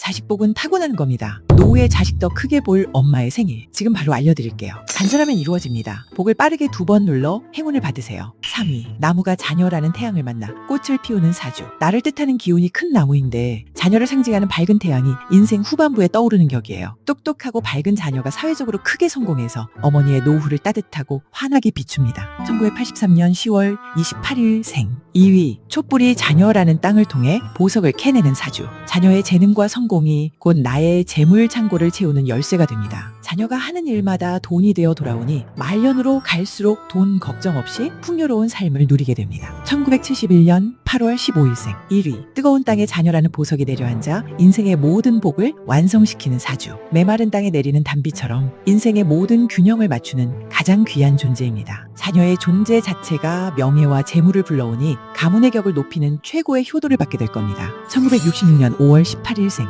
자식복은 타고나는 겁니다. 노후에 자식 더 크게 볼 엄마의 생일. 지금 바로 알려드릴게요. 간절하면 이루어집니다. 복을 빠르게 두 번 눌러 행운을 받으세요. 3위. 나무가 자녀라는 태양을 만나 꽃을 피우는 사주. 나를 뜻하는 기운이 큰 나무인데 자녀를 상징하는 밝은 태양이 인생 후반부에 떠오르는 격이에요. 똑똑하고 밝은 자녀가 사회적으로 크게 성공해서 어머니의 노후를 따뜻하고 환하게 비춥니다. 1983년 10월 28일 생. 2위. 촛불이 자녀라는 땅을 통해 보석을 캐내는 사주. 자녀의 재능과 성공이 곧 나의 재물 창고를 채우는 열쇠가 됩니다. 자녀가 하는 일마다 돈이 되어 돌아오니 말년으로 갈수록 돈 걱정 없이 풍요로운 삶을 누리게 됩니다. 1971년 8월 15일생 1위 뜨거운 땅에 자녀라는 보석이 내려앉아 인생의 모든 복을 완성시키는 사주. 메마른 땅에 내리는 단비처럼 인생의 모든 균형을 맞추는 가장 귀한 존재입니다. 자녀의 존재 자체가 명예와 재물을 불러오니 가문의 격을 높이는 최고의 효도를 받게 될 겁니다. 1966년 5월 18일생